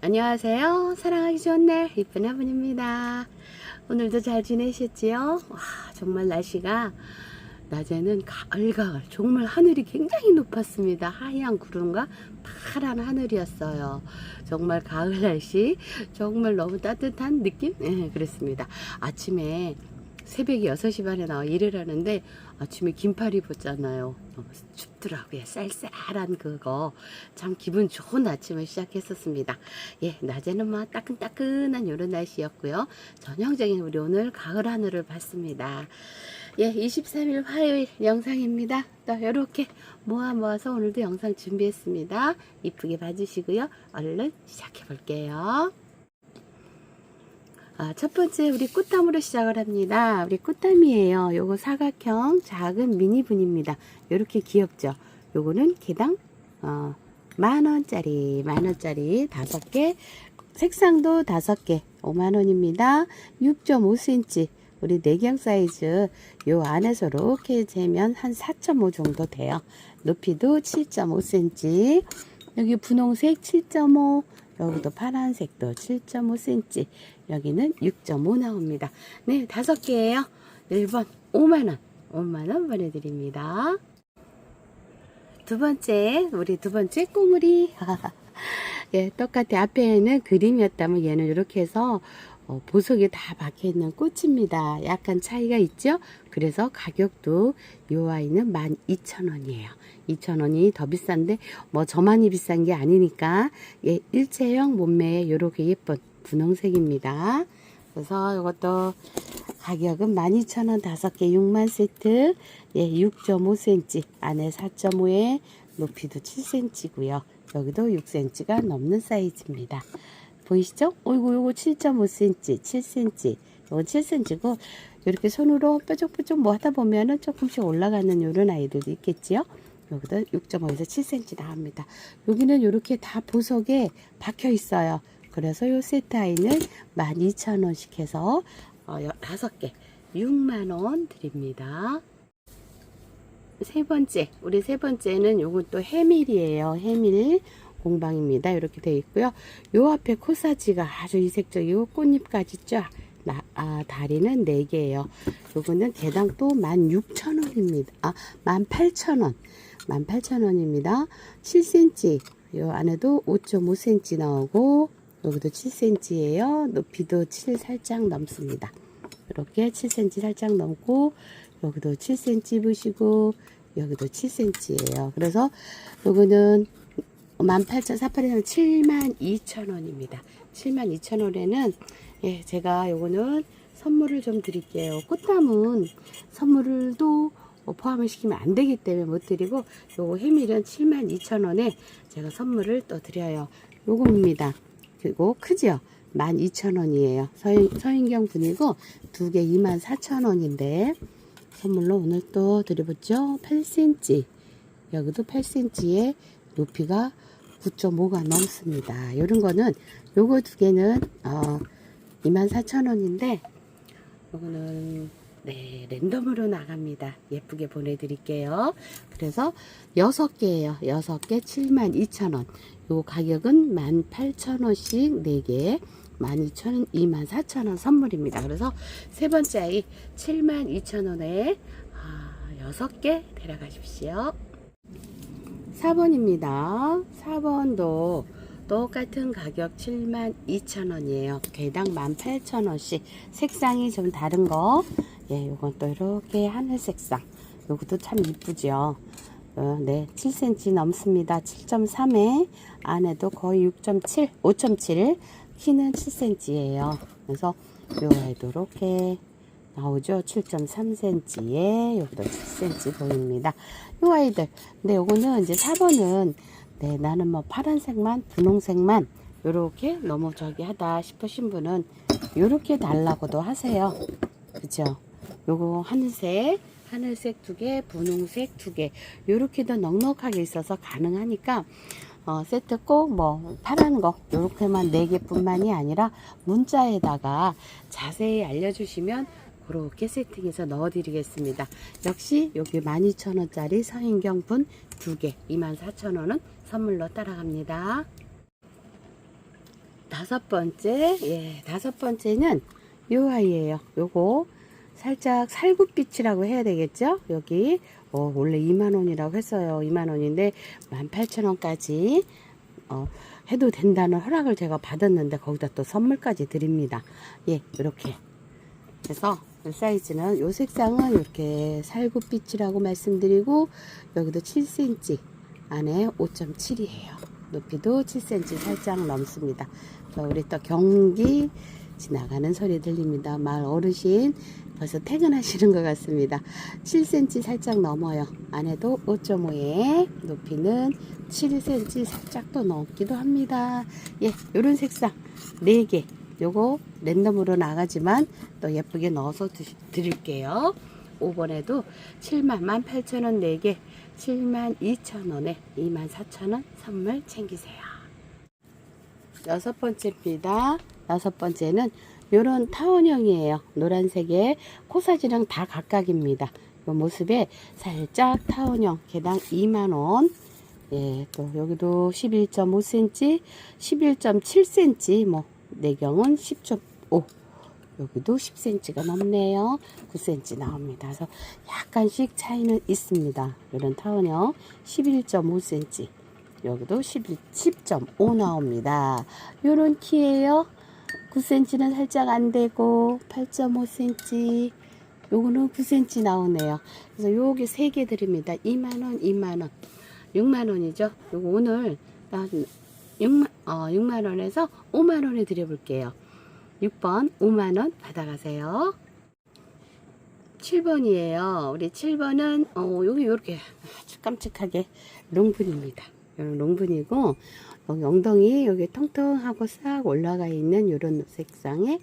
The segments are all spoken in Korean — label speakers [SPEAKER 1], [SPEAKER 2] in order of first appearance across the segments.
[SPEAKER 1] 안녕하세요. 사랑하기 좋은 날 이쁜 아분입니다. 오늘도 잘 지내셨지요? 와 정말 날씨가 낮에는 가을가을 정말 하늘이 굉장히 높았습니다. 하얀 구름과 파란 하늘이었어요. 정말 가을 날씨 정말 너무 따뜻한 느낌? 네, 그렇습니다. 아침에 새벽 6시 반에 나와 일을 하는데 아침에 긴팔 입었잖아요. 너무 춥더라고요. 쌀쌀한 그거. 참 기분 좋은 아침을 시작했었습니다. 예, 낮에는 뭐 따끈따끈한 이런 날씨였고요. 전형적인 우리 오늘 가을 하늘을 봤습니다. 예, 23일 화요일 영상입니다. 또 이렇게 모아 모아서 오늘도 영상 준비했습니다. 이쁘게 봐주시고요. 얼른 시작해 볼게요. 아, 첫 번째 우리 꽃담으로 시작을 합니다. 우리 꽃담이에요. 요거 사각형 작은 미니분입니다. 요렇게 귀엽죠? 요거는 개당 어, 만원짜리 만원짜리 다섯 개 색상도 다섯 개 5만원입니다. 6.5cm 우리 내경 사이즈 요 안에서 이렇게 재면 한 4.5 정도 돼요. 높이도 7.5cm 여기 분홍색 7.5 여기도 파란색도 7.5cm 여기는 6.5 나옵니다. 네 다섯 개예요. 1번 5만원 5만원 보내드립니다. 두 번째 우리 두 번째 꼬물이 예, 똑같아 앞에는 그림이었다면 얘는 이렇게 해서 어, 보석이 다 박혀 있는 꽃입니다. 약간 차이가 있죠? 그래서 가격도 요 아이는 12,000원이에요. 2,000원이 더 비싼데 뭐 저만이 비싼 게 아니니까 예, 일체형 몸매에 요렇게 예쁜 분홍색입니다. 그래서 이것도 가격은 12,000원 5개 6만 세트 예, 6.5cm 안에 4.5에 높이도 7cm고요. 여기도 6cm가 넘는 사이즈입니다. 보이시죠? 어이구 요거 7.5cm 7cm 요거 7cm고 이렇게 손으로 뾰족뾰족 뭐 하다 보면은 조금씩 올라가는 요런 아이들도 있겠지요. 여기도 6.5에서 7cm 나옵니다. 여기는 이렇게 다 보석에 박혀 있어요. 그래서 요 세트 아이는 12,000원씩 해서 어, 5개 6만원 드립니다. 세 번째, 우리 세 번째는 요건 또 해밀이에요. 해밀 공방입니다. 이렇게 되어 있고요. 요 앞에 코사지가 아주 이색적이고 꽃잎까지 쫙 나, 아, 다리는 4개예요. 요거는 개당 또 16,000원입니다. 아, 18,000원. 18,000원입니다. 7cm. 요 안에도 5.5cm 나오고 여기도 7cm예요. 높이도 7 살짝 넘습니다. 이렇게 7cm 살짝 넘고 여기도 7cm 보시고 여기도 7cm예요. 그래서 요거는 18,480원 72,000원입니다. 72,000원에는 예, 제가 요거는 선물을 좀 드릴게요. 꽃담은 선물도 포함을 시키면 안 되기 때문에 못 드리고 요거 해밀은 72,000원에 제가 선물을 또 드려요. 요겁니다. 그리고 크죠? 12,000원이에요. 서인, 서인경 분이고 두 개 24,000원인데 선물로 오늘 또 드려보죠. 8cm. 여기도 8cm에 높이가 9.5가 넘습니다. 이런 거는 요거 두 개는 어 24,000원인데 요거는 네 랜덤으로 나갑니다. 예쁘게 보내드릴게요. 그래서 6개예요. 6개 72,000원. 요 가격은 18,000원씩 4개 12,000원, 24,000원 선물입니다. 그래서 세 번째 아이 72,000원에 아, 6개 데려가십시오. 4번입니다. 4번도 똑같은 가격 72,000원이에요. 개당 18,000원씩. 색상이 좀 다른 거. 예, 요건 또 이렇게 하늘 색상. 요것도 참 이쁘죠. 어, 네, 7cm 넘습니다. 7.3에 안에도 거의 6.7, 5.7, 키는 7cm예요. 그래서 요 아이도 이렇게 나오죠. 7.3cm에 여기도 7cm 보입니다. 요 아이들. 근데 요거는 이제 4번은 네, 나는 뭐 파란색만, 분홍색만 요렇게 너무 저기 하다 싶으신 분은 요렇게 달라고도 하세요. 그죠? 요거 하늘색, 하늘색 두 개, 분홍색 두 개. 요렇게도 넉넉하게 있어서 가능하니까 어, 세트 꼭 뭐 파란 거 요렇게만 네 개뿐만이 아니라 문자에다가 자세히 알려주시면 그렇게 세팅해서 넣어 드리겠습니다. 역시 여기 12,000원짜리 서인경 분 두개 24,000원은 선물로 따라갑니다. 다섯 번째, 예, 다섯 번째는 요 아이예요. 요거 살짝 살구빛이라고 해야 되겠죠? 여기 어, 원래 2만 원이라고 했어요. 2만 원인데 18,000원까지 어, 해도 된다는 허락을 제가 받았는데 거기다 또 선물까지 드립니다. 예, 이렇게. 이 사이즈는 요 색상은 이렇게 살구빛이라고 말씀드리고 여기도 7cm 안에 5.7이에요. 높이도 7cm 살짝 넘습니다. 우리 또 경기 지나가는 소리 들립니다. 마을 어르신 벌써 퇴근하시는 것 같습니다. 7cm 살짝 넘어요. 안에도 5.5에 높이는 7cm 살짝 더 넘기도 합니다. 예, 요런 색상 4개. 요거 랜덤으로 나가지만 또 예쁘게 넣어서 드, 드릴게요. 5번에도 7만 18,000원 4개 7만 2천원에 2만 4천원 선물 챙기세요. 여섯 번째입니다. 여섯 번째는 요런 타원형이에요. 노란색에 코사지랑 다 각각입니다. 요 모습에 살짝 타원형 개당 2만원 예, 또 여기도 11.5cm, 11.7cm, 뭐, 내경은 10.5. 여기도 10cm가 넘네요. 9cm 나옵니다. 그래서 약간씩 차이는 있습니다. 이런 타원형 11.5cm. 여기도 11, 10.5 나옵니다. 요런 키예요. 9cm는 살짝 안 되고 8.5cm. 요거는 9cm 나오네요. 그래서 요게 세 개 드립니다. 2만원, 2만원. 6만원이죠. 요거 오늘 6만, 어, 6만원에서 5만원에 드려볼게요. 6번 5만원 받아가세요. 7번이에요. 우리 7번은 어, 여기 이렇게 아주 깜찍하게 롱분입니다. 이런 롱분이고 여기 엉덩이 여기 통통하고 싹 올라가 있는 이런 색상의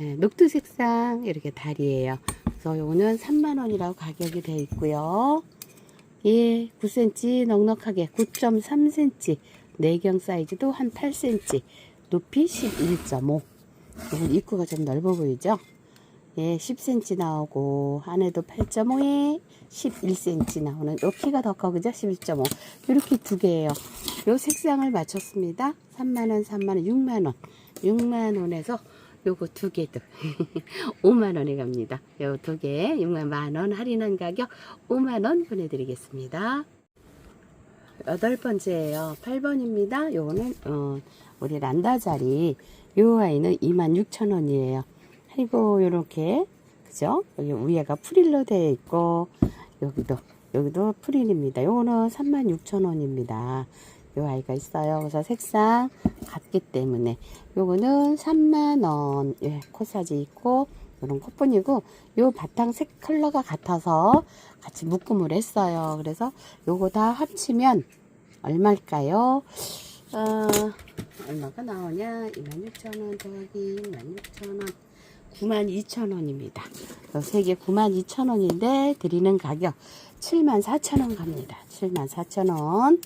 [SPEAKER 1] 예, 녹두 색상 이렇게 다리예요. 그래서 요거는 3만 원이라고 가격이 되어 있고요. 예, 9cm 넉넉하게 9.3cm 내경 사이즈도 한 8cm 높이 11.5 이건 입구가 좀 넓어 보이죠? 예, 10cm 나오고 안에도 8.5에 11cm 나오는 요 키가 더 커 그죠? 11.5 이렇게 두 개예요. 요 색상을 맞췄습니다. 3만원, 3만원, 6만원 6만원에서 요거 두 개도 5만원에 갑니다. 요 두 개 6만 만원 할인한 가격 5만원 보내드리겠습니다. 여덟 번째예요. 8번입니다. 요거는 어, 우리 란다자리 요 아이는 26,000원이에요. 그리고 요렇게 그죠? 여기 위에가 프릴로 되어 있고 여기도 여기도 프릴입니다. 요거는 36,000원입니다. 요 아이가 있어요. 그래서 색상 같기 때문에 요거는 3만원 예, 코사지 있고 요런 콧분이고 요 바탕 색 컬러가 같아서 같이 묶음을 했어요. 그래서 요거 다 합치면 얼마일까요? 어, 얼마가 나오냐? 26,000원 더하기 16,000원 92,000원입니다. 3개 92,000원인데 드리는 가격 74,000원 갑니다. 74,000원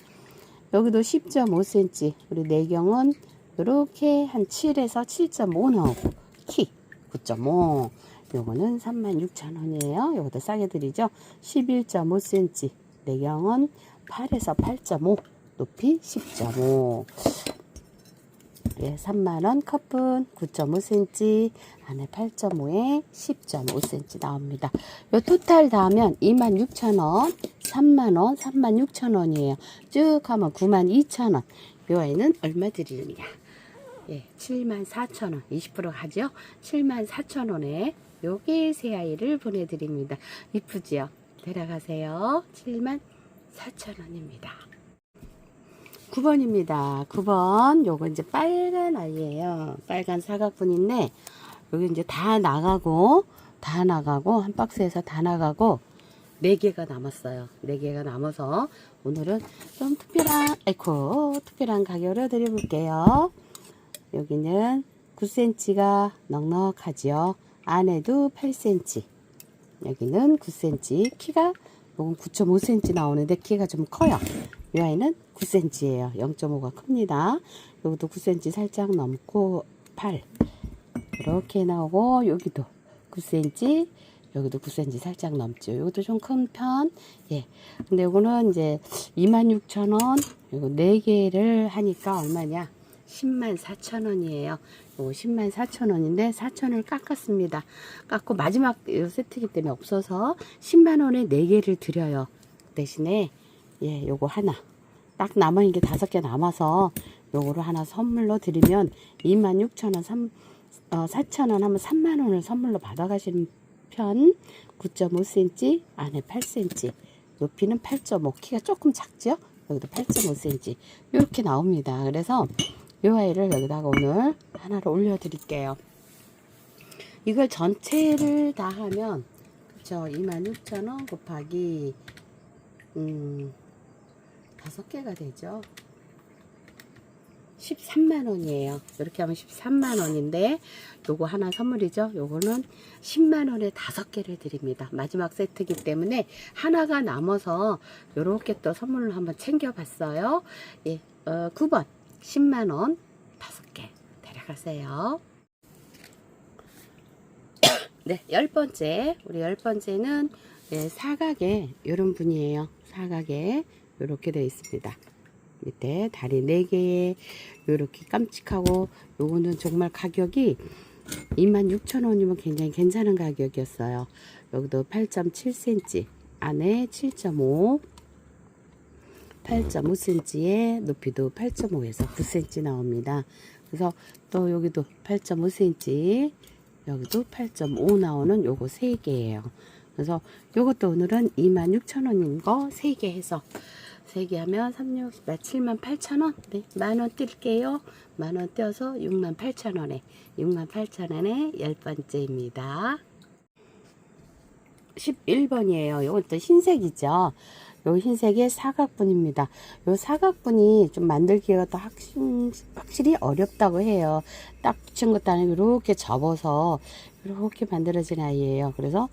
[SPEAKER 1] 여기도 10.5cm 우리 내경은 이렇게 한 7에서 7.5 나오고 키 9.5 요거는 36,000원이에요. 요것도 싸게 드리죠. 11.5cm 내경은 8에서 8.5 높이 10.5 예, 3만원 컵분 9.5cm 안에 8.5에 10.5cm 나옵니다. 요 토탈 다 하면 26,000원 3만원 36,000원이에요. 쭉 하면 92,000원 요 아이는 얼마 드리느냐 예, 74,000원 20% 하죠. 74,000원에 요게 새 아이를 보내드립니다. 이쁘지요? 데려가세요. 74,000원입니다. 9번입니다. 9번. 요거 이제 빨간 아이예요. 빨간 사각분인데, 여기 이제 다 나가고, 다 나가고, 한 박스에서 다 나가고, 4개가 남았어요. 4개가 남아서, 오늘은 좀 특별한, 에코, 특별한 가격을 드려볼게요. 여기는 9cm가 넉넉하지요. 안에도 8cm. 여기는 9cm. 키가, 요건 9.5cm 나오는데 키가 좀 커요. 이 아이는 9cm예요. 0.5가 큽니다. 여기도 9cm 살짝 넘고 8 이렇게 나오고 여기도 9cm 여기도 9cm 살짝 넘죠. 이것도 좀 큰 편. 예. 근데 이거는 이제 26,000원. 이거 4개를 하니까 얼마냐? 10만 4천 원이에요. 요거 10만 4천 원인데 4천 원을 깎았습니다. 깎고 마지막 요 세트기 때문에 없어서 10만 원에 4개를 드려요. 대신에 예, 요거 하나. 딱 남은 게 다섯 개 남아서 요거를 하나 선물로 드리면 2만 6천 원, 3, 어, 4천 원 하면 3만 원을 선물로 받아가시는 편 9.5cm, 안에 8cm, 높이는 8.5, 키가 조금 작죠? 여기도 8.5cm 이렇게 나옵니다. 그래서 이 아이를 여기다가 오늘 하나를 올려드릴게요. 이걸 전체를 다 하면 그쵸 26,000원 곱하기 음 다섯 개가 되죠. 13만 원이에요. 이렇게 하면 13만 원인데 요거 하나 선물이죠. 요거는 10만 원에 다섯 개를 드립니다. 마지막 세트이기 때문에 하나가 남아서 요렇게 또 선물을 한번 챙겨 봤어요. 예. 어, 9번 10만 원 다섯 개 데려가세요. 네, 열 번째. 우리 열 번째는 네, 사각에 이런 분이에요. 사각에 이렇게 되어 있습니다. 밑에 다리 4개에 이렇게 깜찍하고 요거는 정말 가격이 26,000원이면 굉장히 괜찮은 가격이었어요. 여기도 8.7cm 안에 7.5 8.5cm에 높이도 8.5에서 9cm 나옵니다. 그래서 또 여기도 8.5cm 여기도 8.5 나오는 요거 3개예요. 그래서 요것도 오늘은 26,000원인 거 3개 해서 3개 하면 36, 7만 8천원? 네, 만원 뛸게요. 만원 떼어서 6만 8천원에, 6만 8천원에 열 번째입니다. 11번이에요. 이것도 흰색이죠. 요 흰색의 사각분입니다. 요 사각분이 좀 만들기가 또 확신, 확실히 어렵다고 해요. 딱 붙인 것도 아니고 이렇게 접어서 이렇게 만들어진 아이예요. 그래서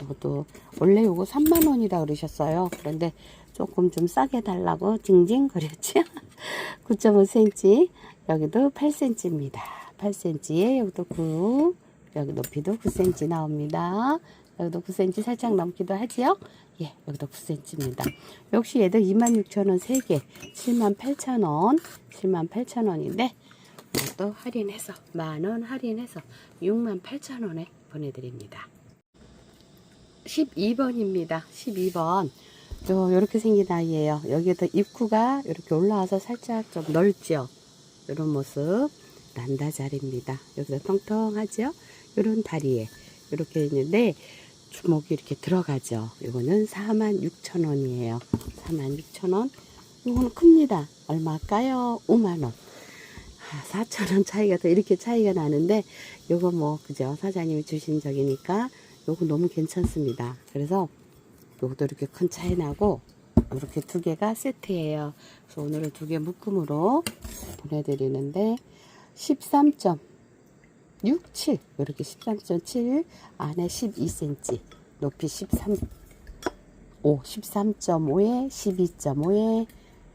[SPEAKER 1] 이것도 원래 요거 3만 원이라 그러셨어요. 그런데 조금 좀 싸게 달라고 징징 거렸죠. 9.5cm 여기도 8cm입니다. 8cm에 여기도 9 여기 높이도 9cm 나옵니다. 여기도 9cm 살짝 넘기도 하지요. 예, 여기도 9cm입니다. 역시 얘도 26,000원 3개 78,000원 78,000원인데 또 할인해서 만원 할인해서 68,000원에 보내드립니다. 12번입니다. 12번. 저 이렇게 생긴 아이예요. 여기에도 입구가 이렇게 올라와서 살짝 좀 넓죠. 이런 모습 난다자리입니다. 여기서 통통하죠. 이런 다리에 이렇게 있는데 주먹이 이렇게 들어가죠. 이거는 46,000원이에요. 46,000원. 이거는 큽니다. 얼마일까요? 5만원. 아, 4,000원 차이가 더 이렇게 차이가 나는데 요거 뭐 그죠 사장님이 주신 적이니까 요거 너무 괜찮습니다 그래서 요것도 이렇게 큰 차이 나고 이렇게 두 개가 세트예요 그래서 오늘은 두 개 묶음으로 보내드리는데 13.67 이렇게 13.7 안에 12cm 높이 13 5 13.5에 12.5에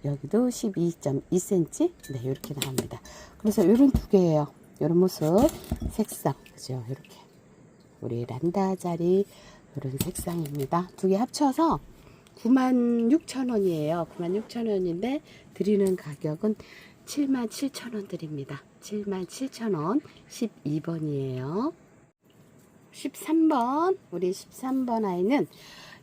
[SPEAKER 1] 여기도 12.2cm 네 이렇게 나옵니다. 그래서 이런 두 개예요. 이런 모습 색상. 그죠? 이렇게. 우리 란다 자리 이런 색상입니다. 두 개 합쳐서 96,000원이에요. 96,000원인데 드리는 가격은 77,000원 드립니다 77,000원 12번이에요 13번 우리 13번 아이는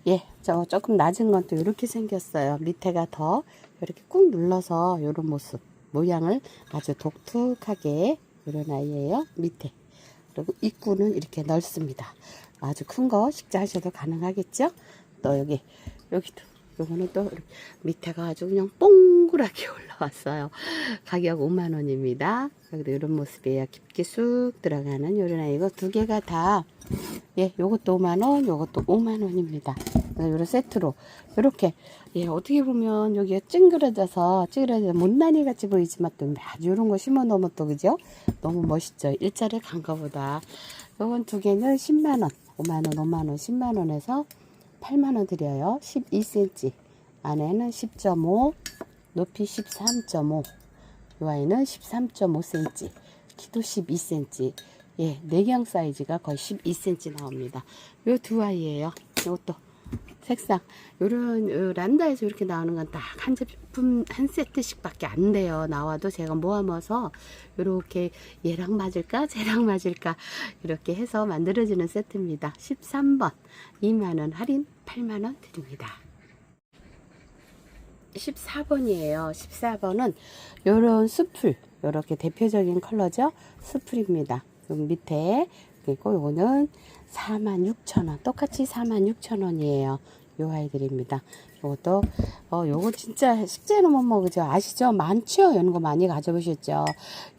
[SPEAKER 1] 예, 저 조금 낮은 건 또 이렇게 생겼어요. 밑에가 더 이렇게 꾹 눌러서 이런 모습, 모양을 아주 독특하게 이런 아이예요. 밑에. 그리고 입구는 이렇게 넓습니다. 아주 큰 거 식사하셔도 가능하겠죠? 또 여기, 여기도. 요거는 또 밑에가 아주 그냥 뽕그랗게 올라왔어요. 가격 5만원입니다. 여기도 이런 모습이에요. 깊게 쑥 들어가는 요런 아이고 두 개가 다 예, 요것도 5만원, 요것도 5만원입니다. 요런 세트로. 요렇게, 예, 어떻게 보면 여기가 찡그러져서, 찡그러져 못난이 같이 보이지만 또 요런 거 심어 놓으면 또, 그죠? 너무 멋있죠? 일자를 간 거보다. 요건 두 개는 10만원, 5만원, 5만원, 10만원에서 8만원 드려요. 12cm. 안에는 10.5, 높이 13.5. 요 아이는 13.5cm. 키도 12cm. 예, 내경 사이즈가 거의 12cm 나옵니다. 요 두 아이예요. 요것도 색상 요런 어, 란다에서 이렇게 나오는 건 딱 한 제품 한 세트씩 밖에 안 돼요 나와도 제가 모아서 요렇게 얘랑 맞을까 쟤랑 맞을까 이렇게 해서 만들어지는 세트입니다 13번 2만원 할인 8만원 드립니다. 14번이에요. 14번은 요런 수풀 요렇게 대표적인 컬러죠? 수풀입니다. 요 밑에 그리고 요거는 46,000원. 똑같이 46,000원이에요. 요 아이들입니다. 요것도 어 요거 진짜 식재는 못 먹으죠? 아시죠? 많죠? 이런 거 많이 가져보셨죠?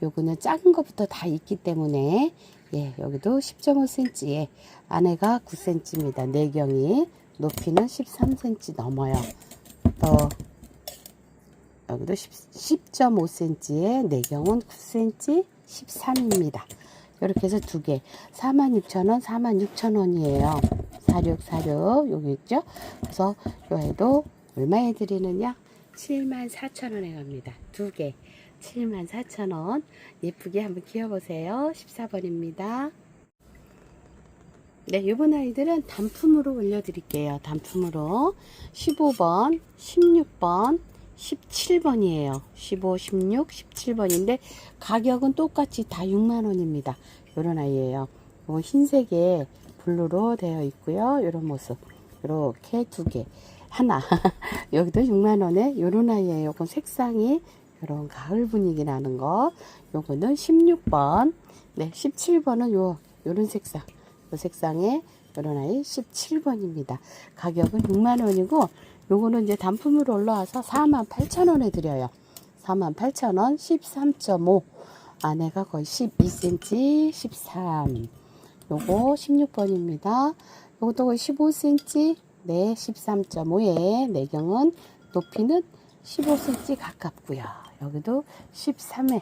[SPEAKER 1] 요거는 작은 것부터 다 있기 때문에 예 여기도 10.5cm에 안에가 9cm입니다. 내경이 높이는 13cm 넘어요 또 여기도 10.5cm에 내경은 9cm 13입니다. 이렇게 해서 두 개. 46,000원, 46,000원이에요. 4646 여기 있죠? 그래서 요에도 얼마에 드리느냐? 74,000원에 갑니다. 두 개. 74,000원. 예쁘게 한번 키워보세요. 14번입니다. 네, 요번 아이들은 단품으로 올려드릴게요. 단품으로 15번, 16번, 17번이에요. 15, 16, 17번인데 가격은 똑같이 다 6만원입니다. 요런 아이예요. 요 흰색에 블루로 되어 있고요. 요런 모습. 이렇게 두 개. 하나. 여기도 6만원에 요런 아이예요. 요건 색상이 요런 가을 분위기 나는 거. 요거는 16번. 네, 17번은 요, 요런 색상. 요 색상의 요런 아이 17번입니다. 가격은 6만원이고 요거는 이제 단품으로 올라와서 48,000원에 드려요. 48,000원 13.5 안에가 거의 12cm 13 요거 16번입니다. 요것도 거의 15cm 네 13.5에 내경은 높이는 15cm 가깝고요. 여기도 13에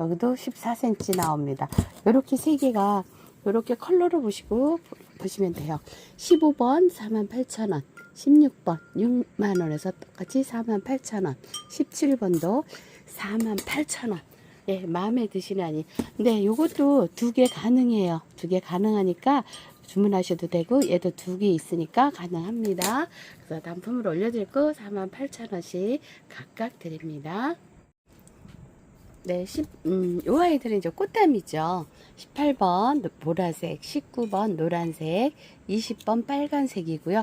[SPEAKER 1] 여기도 14cm 나옵니다. 이렇게 세 개가 이렇게 컬러로 보시고 보시면 돼요. 15번 48,000원 16번 6만원에서 똑같이 48,000원 17번도 48,000원. 예, 마음에 드시나니. 근데 요것도 두 개 가능해요. 두 개 가능하니까 주문하셔도 되고 얘도 두 개 있으니까 가능합니다. 그래서 단품을 올려드릴 거 48,000원씩 각각 드립니다 네, 10, 음, 요 아이들은 이제 꽃담이죠. 18번 보라색, 19번 노란색, 20번 빨간색이고요.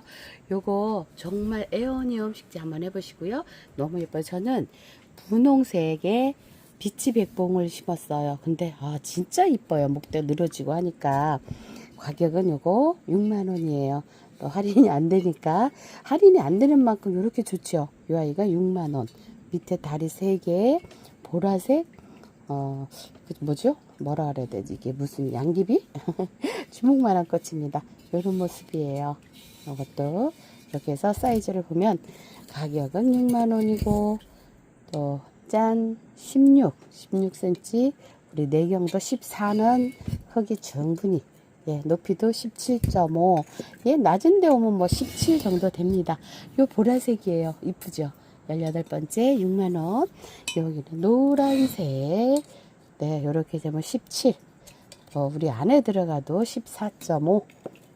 [SPEAKER 1] 요거 정말 에어니움 식재 한번 해보시고요. 너무 예뻐요. 저는 분홍색에 비치 백봉을 심었어요. 근데 아 진짜 이뻐요. 목대 늘어지고 하니까 가격은 요거 6만 원이에요. 또 할인이 안 되니까 할인이 안 되는 만큼 이렇게 좋죠. 요 아이가 6만 원. 밑에 다리 3개 보라색 어그 뭐죠 뭐라 그래야 되지 이게 무슨 양귀비 주먹만한 꽃입니다 이런 모습이에요 이것도 이렇게 해서 사이즈를 보면 가격은 6만원이고 또 짠 16 16cm 우리 내경도 14는 흙이 충분히 예, 높이도 17.5. 예, 낮은 데 오면 뭐 17 정도 됩니다. 요 보라색이에요. 이쁘죠? 18번째 6만원. 여기는 노란색. 네, 요렇게 되면 17. 어, 우리 안에 들어가도 14.5.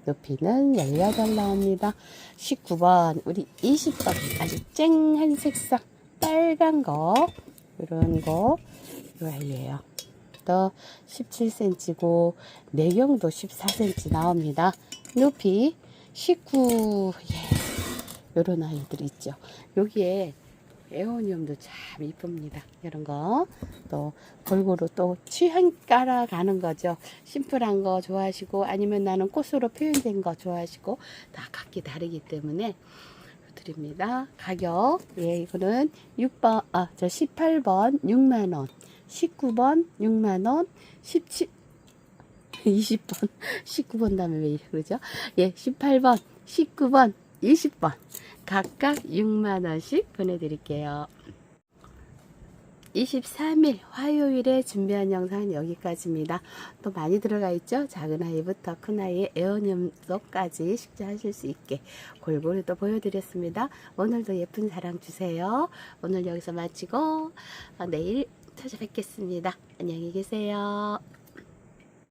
[SPEAKER 1] 높이는 18 나옵니다. 19번, 우리 20번. 아주 쨍한 색상. 빨간 거. 요런 거. 요 아이예요. 또 17cm고 내경도 14cm 나옵니다. 높이 19. 예. 요런 아이들 있죠. 여기에 에오니움도 참 이쁩니다. 이런 거. 또 골고루 또 취향 따라 가는 거죠. 심플한 거 좋아하시고 아니면 나는 꽃으로 표현된 거 좋아하시고 다 각기 다르기 때문에 드립니다. 가격. 예, 이거는 6번 아, 저 18번 6만 원. 19번 6만 원. 17 20번 19번 다음에 왜 그러죠? 예, 18번 19번 20번 각각 6만원씩 보내드릴게요. 23일 화요일에 준비한 영상은 여기까지입니다. 또 많이 들어가 있죠? 작은 아이부터 큰 아이의 에어늄속까지 식재하실 수 있게 골고루 또 보여드렸습니다. 오늘도 예쁜 사랑 주세요. 오늘 여기서 마치고 어, 내일 찾아뵙겠습니다. 안녕히 계세요.